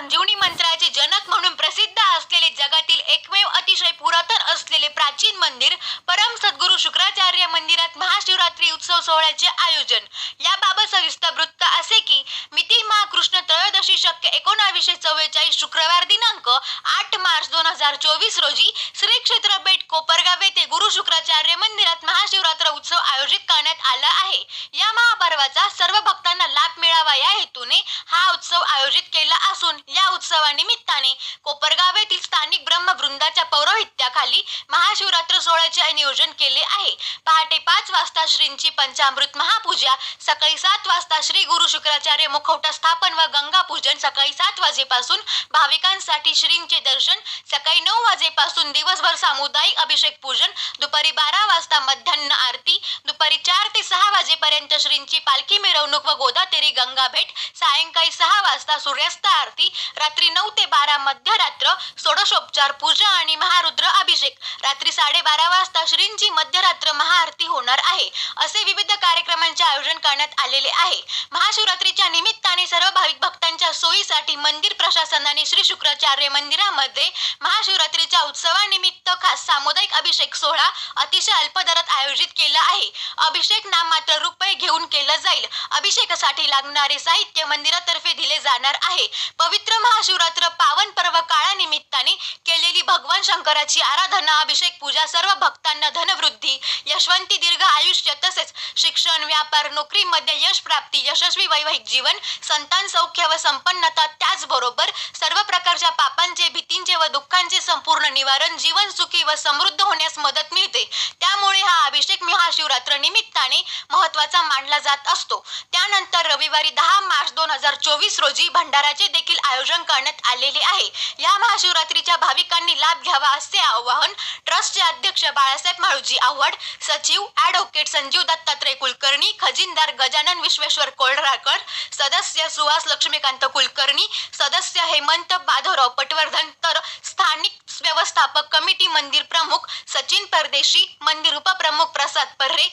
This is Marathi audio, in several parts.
संजीवनी मंत्राचे जनक म्हणून प्रसिद्ध असलेले जगातील एकमेव अतिशय पुरातन असलेले प्राचीन मंदिर परम सद्गुरू शुक्राचार्य मंदिरात महाशिवरात्री उत्सव सोहळ्याचे आयोजन. याबाबत सविस्तर वृत्त असे की मिती महाकृष्ण त्रयोदशी शक्य एकोणावीसशे चव्वेचाळीस शुक्रवार दिनांक आठ मार्च दोन हजार चोवीस रोजी श्री क्षेत्र बेट कोपरगाव येथे गुरु शुक्राचार्य मंदिरात महाशिवरात्र उत्सव आयोजित करण्यात आला आहे. या महापर्वाचा सर्व भक्तांना लाभ मिळावा या हेतूने हा उत्सव आयोजित केला असून या उत्सवानिमित्ताने कोपरगाव येथील स्थानिक ब्रह्मवृंदाच्या पौरोहित्याखाली महाशिवरात्र सोहळ्याचे नियोजन केले आहे. पहाटे पाच वाजता श्रींची पंचामृत महापूजा सकाळी सात वाजता श्री गुरु शुक्राचार्य मुखवटा स्थापन व गंगा पूजन सकाळी सात वाजेपासून. भाविकांसाठी श्रींचे दर्शन सकाळी नऊ वाजेपासून. दिवसभर सामुदायिक अभिषेक पूजन दुपारी बारा वाजता मध्यान्ह आरती दुपारी चार ते सहा वाजेपर्यंत श्रींची पालखी मिरवणूक व गोदातेरी गंगा भेट सायंकाळी सहा वाजता सूर्यास्त आरती रात्री नऊ ते बारा मध्यरात्र षोडशोपचार पूजा आणि महारुद्र अभिषेक. रात्री साडेबारा वाजता श्रींची मध्यरात्र महाआरती होणार आहे असे विविध कार्यक्रमांचे आयोजन करण्यात आलेले आहे. महाशिवरात्रीच्या निमित्ताने सर्व भाविक भक्तांच्या सोयीसाठी मंदिर प्रशासनाने श्री शुक्राचार्य मंदिरामध्ये महाशिवरात्रीच्या उत्सवानिमित्त खास सामुदायिक अभिषेक सोहळा अतिशय अल्प दरात आयोजित केला आहे. अभिषेक नाममात्र रुपये घेऊन केला जाईल. अभिषेकासाठी लागणार साहित्य मंदिरातर्फे दिले जाणार आहे. पवित्र महाशिवरात्र पावन पर्व काळानिमित्ताने केलेली भगवान शंकराची आराधना अभिषेक पूजा सर्व भक्तांना धनवृद्धी यशवंती दीर्घ आयुष्य तसेच शिक्षण व्यापार नोकरीमध्ये यश प्राप्ती यशस्वी वैवाहिक जीवन संतान सौख्य व संपन्नता त्याचबरोबर सर्व प्रकारच्या पापांचे भीतींचे व दुःखांचे संपूर्ण निवारण जीवन सुखी व समृद्ध होण्यास मदत मिळते. त्यामुळे हा अभिषेक महाशिवरात्र निमित्ताने महत्त्वाचा मानला जात असतो. त्यानंतर रविवारी दहा मार्च दोन हजार चोवीस रोजी भंडाराचे देखील आयोजन करण्यात आलेले आहे. या महाशिवरात्रीच्या भाविकांनी लाभ घ्यावा असे आवाहन ट्रस्टचे अध्यक्ष बाळासाहेब म्हाळूजी आव्हाड सचिव ॲडव्होकेट संजीव दत्तात्रय कुलकर्णी खजिनदार गजानन विश्वेश्वर कोल्हराकर सदस्य सुहास लक्ष्मीकांत कुलकर्णी सदस्य हेमंत माधवराव पटवर्धन तर स्थानिक व्यवस्थापक कमिटी मंदिर प्रमुख सचिन परदेशी मंदिर उपप्रमुख प्रसाद पर्रे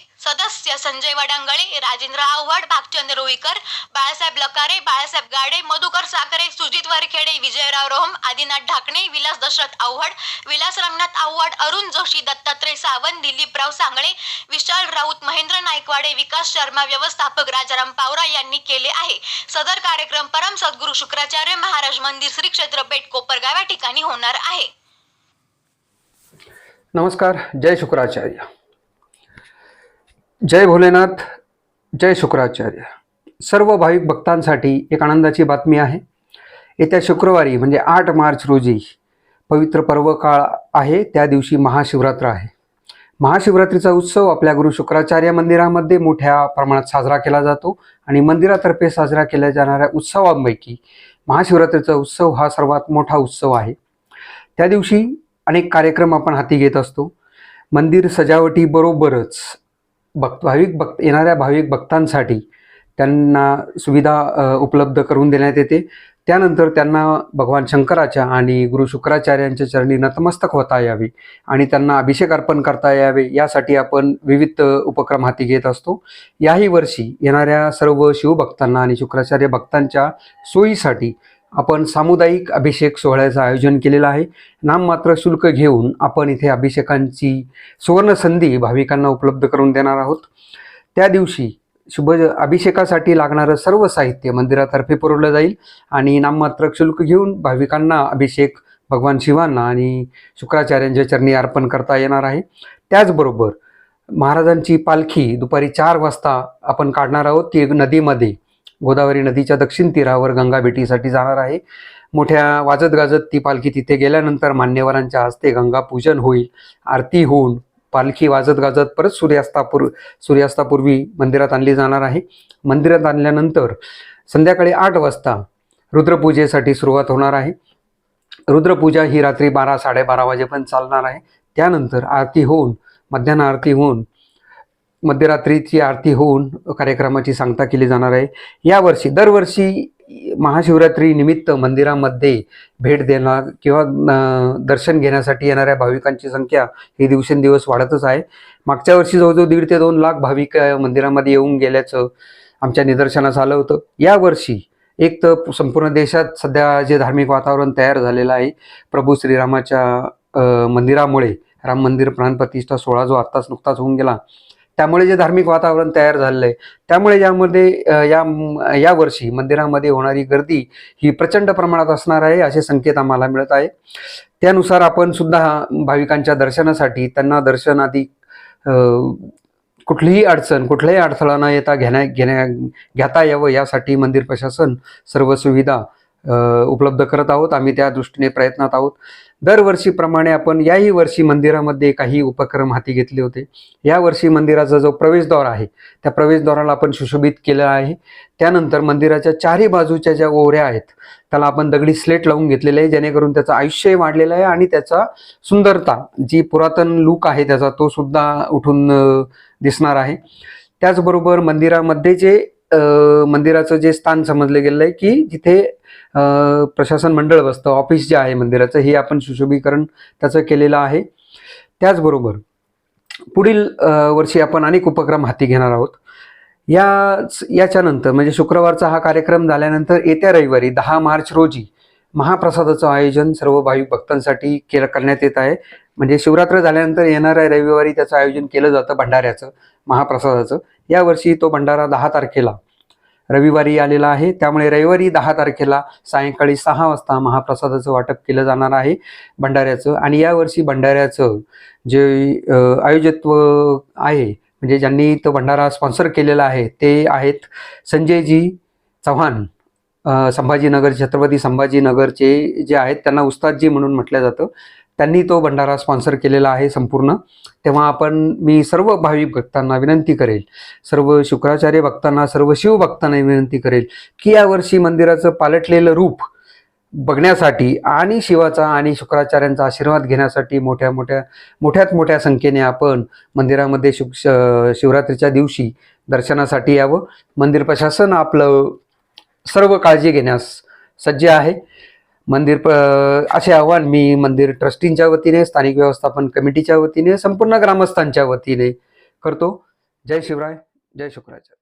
सदस्य संजय वडांगळे राजेंद्र आव्हाड भागचंद रुईकर बाळासाहेब लकारे बाळासाहेब गाडे मधुकर साखरे सुजित वरखेडे विजयराव रोहम आदिनाथ ढाकणे विलास दशरथ आव्हाड विलास रंगनाथ आव्हाड अरुण जोशी दत्तात्रय सावंत दिलीपराव सांगळे विशाल राऊत महेंद्र नायकवाडे विकास शर्मा व्यवस्थापक राजाराम पावरा यांनी केले आहे. सदर कार्यक्रम परम सद्गुरू शुक्राचार्य महाराज मंदिर श्री क्षेत्र पेठ कोपरगाव या ठिकाणी होणार आहे. नमस्कार जय शुक्राचार्य. जय भोलेनाथ जय शुक्राचार्य. सर्व भाविक भक्तांसाठी एक आनंदाची बातमी आहे. येत्या शुक्रवारी म्हणजे आठ मार्च रोजी पवित्र पर्व काळ आहे त्या दिवशी महाशिवरात्र आहे. महाशिवरात्रीचा उत्सव आपल्या गुरु शुक्राचार्य मंदिरामध्ये मोठ्या प्रमाणात साजरा केला जातो आणि मंदिरातर्फे साजरा केल्या जाणाऱ्या उत्सवांपैकी महाशिवरात्रीचा उत्सव हा सर्वात मोठा उत्सव आहे. त्या दिवशी अनेक कार्यक्रम आपण हाती घेत असतो. मंदिर सजावटीबरोबरच भक्त भाविक भक्त येणाऱ्या भाविक भक्तांसाठी त्यांना सुविधा उपलब्ध करून देण्यात येते. त्यानंतर त्यांना भगवान शंकराच्या आणि गुरु शुक्राचार्यांच्या चरणी नतमस्तक होता यावे आणि त्यांना अभिषेक अर्पण करता यावे यासाठी आपण विविध उपक्रम हाती घेत असतो. याही वर्षी येणाऱ्या सर्व शिवभक्तांना आणि शुक्राचार्य भक्तांच्या सोयीसाठी आपण सामुदायिक अभिषेक सोहळ्याचं आयोजन केलेलं आहे. नाममात्र शुल्क घेऊन आपण इथे अभिषेकांची सुवर्णसंधी भाविकांना उपलब्ध करून देणार आहोत. त्या दिवशी शुभ अभिषेकासाठी लागणारं सर्व साहित्य मंदिरातर्फे पुरवलं जाईल आणि नाममात्र शुल्क घेऊन भाविकांना अभिषेक भगवान शिवांना आणि शुक्राचार्यांच्या चरणी अर्पण करता येणार आहे. त्याचबरोबर महाराजांची पालखी दुपारी चार वाजता आपण काढणार आहोत. ती नदीमध्ये गोदावरी नदीच्या दक्षिण तीरावर गंगा भेटीसाठी जाणार आहे. मोठ्या वाजत गाजत ती पालखी तिथे गेल्यानंतर मान्यवरांच्या हस्ते गंगा पूजन होईल. आरती होऊन पालखी वाजत गाजत परत सूर्यास्तापूर्व सूर्यास्तापूर्वी मंदिरात आणली जाणार आहे. मंदिरात आणल्यानंतर संध्याकाळी आठ वाजता रुद्रपूजेसाठी सुरुवात होणार आहे. रुद्रपूजा ही रात्री बारा साडेबारा वाजेपर्यंत चालणार आहे. त्यानंतर आरती होऊन मध्यान्ह आरती होऊन मध्यरात्रीची आरती होऊन कार्यक्रमाची सांगता केली जाणार आहे. यावर्षी दरवर्षी महाशिवरात्री निमित्त मंदिरामध्ये भेट देणार किंवा दर्शन घेण्यासाठी येणाऱ्या भाविकांची संख्या ही दिवसेंदिवस वाढतच आहे. मागच्या वर्षी जवळजवळ दीड ते दोन लाख भाविक मंदिरामध्ये येऊन गेल्याचं आमच्या निदर्शनास आलं होतं. यावर्षी एक तर संपूर्ण देशात सध्या जे धार्मिक वातावरण तयार झालेलं आहे प्रभू श्रीरामाच्या मंदिरामुळे राम मंदिर प्राणप्रतिष्ठा सोहळा जो आत्ताच नुकताच होऊन गेला त्यामुळे जे धार्मिक वातावरण तयार झालेलं आहे त्यामुळे यामध्ये या या वर्षी मंदिरामध्ये होणारी गर्दी ही प्रचंड प्रमाणात असणार आहे असे संकेत आम्हाला मिळत आहे त्यानुसार आपण सुद्धा भाविकांच्या दर्शनासाठी त्यांना दर्शन आधी कुठलीही अडचण कुठलाही अडथळा न येता घेण्या घेण्या घेता यावं यासाठी मंदिर प्रशासन सर्व सुविधा उपलब्ध करत आहोत. आम्ही त्या दृष्टीने प्रयत्नात आहोत. दरवर्षीप्रमाणे आपण याही वर्षी मंदिरामध्ये काही उपक्रम हाती घेतले होते. यावर्षी मंदिराचा जो प्रवेशद्वार आहे त्या प्रवेशद्वाराला आपण सुशोभित केलं आहे. त्यानंतर मंदिराच्या चारही बाजूच्या ज्या ओऱ्या आहेत त्याला आपण दगडी स्लेट लावून घेतलेले आहे जेणेकरून त्याचं आयुष्यही वाढलेलं आहे आणि त्याचा सुंदरता जी पुरातन लूक आहे त्याचा तो सुद्धा उठून दिसणार आहे. त्याचबरोबर मंदिरामध्ये जे मंदिराचं जे स्थान समजलं गेलं आहे की जिथे प्रशासन मंडळ बसतं ऑफिस जे आहे मंदिराचं हे आपण सुशोभीकरण त्याचं केलेलं आहे. त्याचबरोबर पुढील वर्षी आपण अनेक उपक्रम हाती घेणार आहोत. या याच्यानंतर म्हणजे शुक्रवारचा हा कार्यक्रम झाल्यानंतर येत्या रविवारी दहा मार्च रोजी महाप्रसादाचं आयोजन सर्व भाविक भक्तांसाठी केलं करण्यात येत आहे. म्हणजे शिवरात्र झाल्यानंतर येणाऱ्या रविवारी त्याचं आयोजन केलं जातं भंडाऱ्याचं. महाप्रसादाचं. यावर्षी तो भंडारा दहा तारखेला रविवारी आलेला आहे. त्यामुळे रविवारी दहा तारखेला सायंकाळी सहा वाजता महाप्रसादाचं वाटप केलं जाणार आहे भंडाऱ्याचं. आणि यावर्षी भंडाऱ्याचं जे अ, आयोजत्व आहे म्हणजे ज्यांनी तो भंडारा स्पॉन्सर केलेला आहे ते आहेत संजयजी चव्हाण संभाजीनगर छत्रपती संभाजीनगरचे जे आहेत त्यांना उस्तादजी म्हणून म्हटलं जातं. त्यांनी तो भंडारा स्पॉन्सर केलेला आहे संपूर्ण. तेव्हा आपण मी सर्व भाविक भक्तांना विनंती करेल सर्व शुक्राचार्य भक्तांना सर्व शिवभक्तांना विनंती करेल की यावर्षी मंदिराचं पालटलेलं रूप बघण्यासाठी आणि शिवाचा आणि शुक्राचार्यांचा आशीर्वाद घेण्यासाठी मोठ्या मोठ्या मोठ्यात मोठ्या संख्येने आपण मंदिरामध्ये शुक श- शिवरात्रीच्या दिवशी दर्शनासाठी यावं. मंदिर प्रशासन आपलं सर्व काळजी घेण्यास सज्ज आहे. मंदिर प असे आव्हान मी मंदिर ट्रस्टींच्या वतीने स्थानिक व्यवस्थापन कमिटीच्या वतीने संपूर्ण ग्रामस्थांच्या वतीने करतो. जय शिवराय जय शुक्राचार्य.